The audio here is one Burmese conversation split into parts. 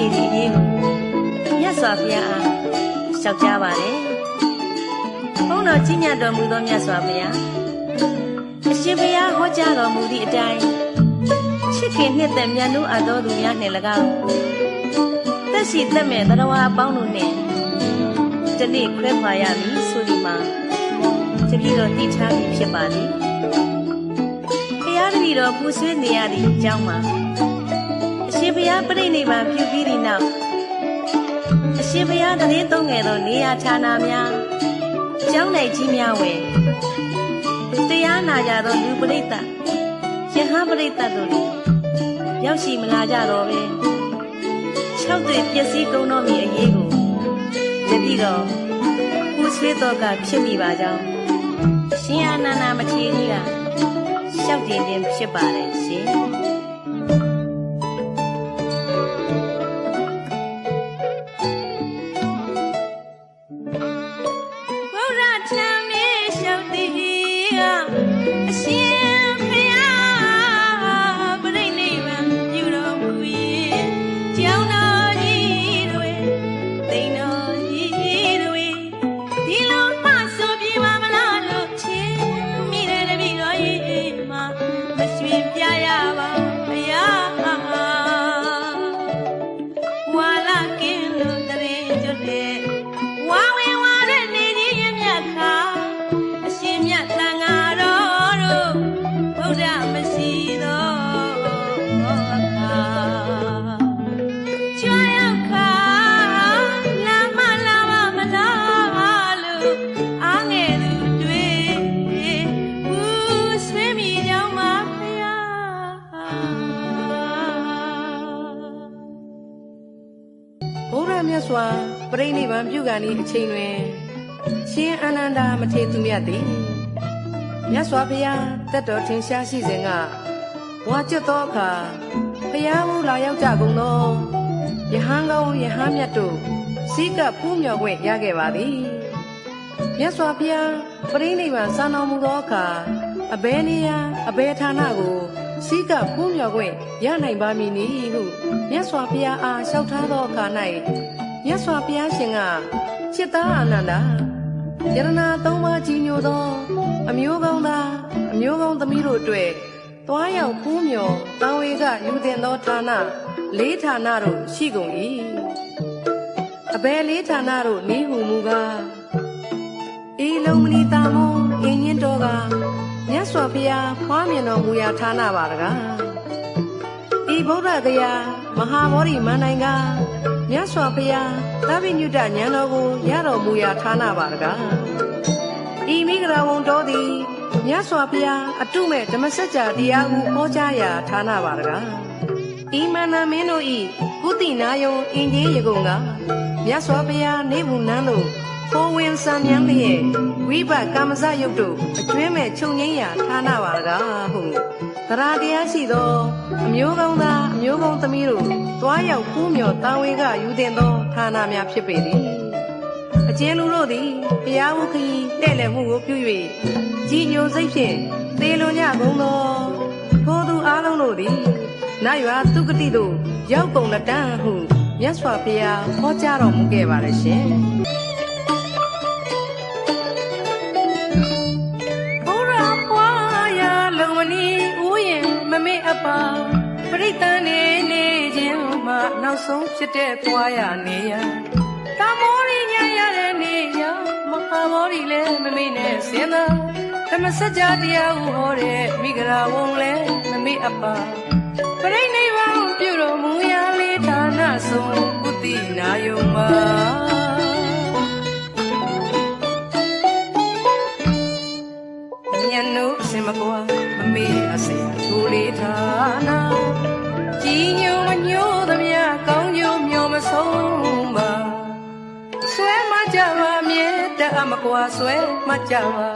နေသည့်အရေးကိုမြတ်စွာဘုရားအားလျှောက်ကြားပါတယ်။ဘုန်းတော်ကြီးမြတ်တော်မူသောမြတ်စွာဘုရားအရှင်ဘုရားဟောကြားတော်မူသည့်အတိုင်းချစ်ခင်နှစ်သက်မြတ်နိုးအပ်သောသူများနှင့်၎င်းသက်ရှိသက်မဲ့သရဝါအပေါင်းတို့နှင့်တနေ့ခွဲခွာရမည်ဆိုဒီမှာတပည့်တော်တည်ထားပြီးဖြစ်ပါသည်။ဘုရားတပည့်တော်ပူဆွေးနေရသည့်အကြောင်းမှာအ ရှင်ဘုရားပြိဋိနိဗ္ဗာန်ပြုပြီးသည့်နောက်အရှင်ဘုရားတရင်သုံးငယ်သောနေရာဌာနများကျောင်းနိုင်ကြီးများဝယ်တရားနာကြသောလူပရိသတ်ယဟန်ပရိသတ်တို့သည်ရောက်ရှိမလာကြတော့ပဲ၆တွေ့ပျက်စီးကုန်တော့မည်အရေးကိုတပည့်တော်ပူဆွေးတော့ကဖြစ်မိပါကြောင်းရှင်အာနန္ဒမထေရကြီးကရှောက်တင်ခြင်းဖြစ်ပါတယ်ရှင် လျှောက် မြတ်စွာပြိဋိဘံပြုကန်ဤအချိန်တွင်ရှင်အာနန္ဒာမထေရသူမြတ်သည်မြတ်စွာဘုရားတက်တော်ထင်ရှားရှိစဉ်ကဘွာကျွတ်သောအခါဘုရားမူလာရောက်ကြကုန်သောယဟန်ကောင်းယဟန်မြတ်တို့စိကပ်ဖူးမြော်ခွင့်ရခဲ့ပါသည်မြတ်စွာဘုရားပြိဋိဘံစံတော်မူသောအခါအဘယ်နေရာအဘယ်ဌာနကို စိကပ်ဖူးမြော်ခွင့်ရနိုင်ပါမည်နည်းဟုမြတ်စွာဘုရားအားလျှောက်ထားသောအခါ၌မြတ်စွာဘုရားရှင်ကจิตသားအာနန္ဒာယရနာသုံးပါးကြီးညိုသော အမျိုးကောင်းသားအမျိုးကောင်းသမီးတို့အတွက်တွားရောက်ဖူးမြော်တံဝေကယူတင်သောဌာနလေးဌာနတို့ရှိကုန်၏အဘယ်လေးဌာနတို့နေဟုမူကားအေလုံးမလီတာမုံအင်းရင်တော်ကမြ တ်စွာဘုရားဖွားမြင်တော်မူရာဌာနပါတကားဤဗုဒ္ဓဂယာမဟာဗောဓိမန္တိုင်ကမြတ်စွာဘုရားသဗ္ဗညုတဉာဏ်တော်ကိုရတော်မူရာဌာနပါတကားဤမိဂရာဝံတော်သည်မြတ်စွာဘုရားအတုမဲ့ဓမ္မစကြာတရားဟုဟောကြားရာဌာနပါတကားဤမန္နမင်းတို့ဤကုတိနာယုံအင်ကြီးရေကုန်ကမြတ်စွာဘုရားနေဘူးနန်းသို့ ခိုးဝင်စံမြန်းလျက်ဝိဘကမ္မဇယုတ်တို့အကျွင်းမဲ့ချုပ်ငင်းရာဌာနပါတကားဟုသရာတရားရှိသောအမျိုးကောင်းသားအမျိုးကောင်းသမီးတို့တွားရောက်ဖူးမြော်တာဝန်ကယူတင်သောဌာနများဖြစ်ပေသည်အကျဉ်လူတို့သည်ဘုရားဝခီတဲ့လည်းမှုကိုပြု၍ကြီးညိုစိတ်ဖြင့်သေလွန်ကြကုန်သောထိုသူအလုံးတို့သည်နတ်ရွာသူကတိတို့ရောက်ကုန်လက်တန်းဟုမြတ်စွာဘုရားဟောကြားတော်မူခဲ့ပါရဲ့ရှင် မမေ့အပါပရိသန်နေနေခြင်းမှနောက်ဆုံးဖြစ်တဲ့ပွားရနေရကာမောရိညာရတဲ့နေရမဟာမောရိလည်းမမေ့နဲ့စင်သာဓမ္မစကြာတရားဟုဟောတဲ့မိဂရာဝုံလည်းမမေ့အပါပရိနိဗ္ဗာန်ပြုတော်မူရာလေးဌာနဆုံးကုတိနာယုံပါညနုစင်မကွာမမေ့အစင်သူ လေးဌာနာကြီးညိုမညိုသမျှကောင်းကျိုးမျောမဆုံးပါဆွဲမကြပါမြဲတအမကွာဆွဲမကြပါ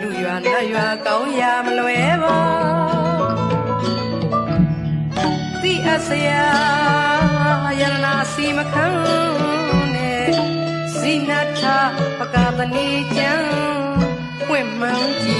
လူရွာနတ်ရွာကောင်းရာမလွယ်ပါတိအစရာယရနာစီမခံနဲ့ဇိနထပကပနိကျံပွင့်မှန်ကြည်ညိုပါ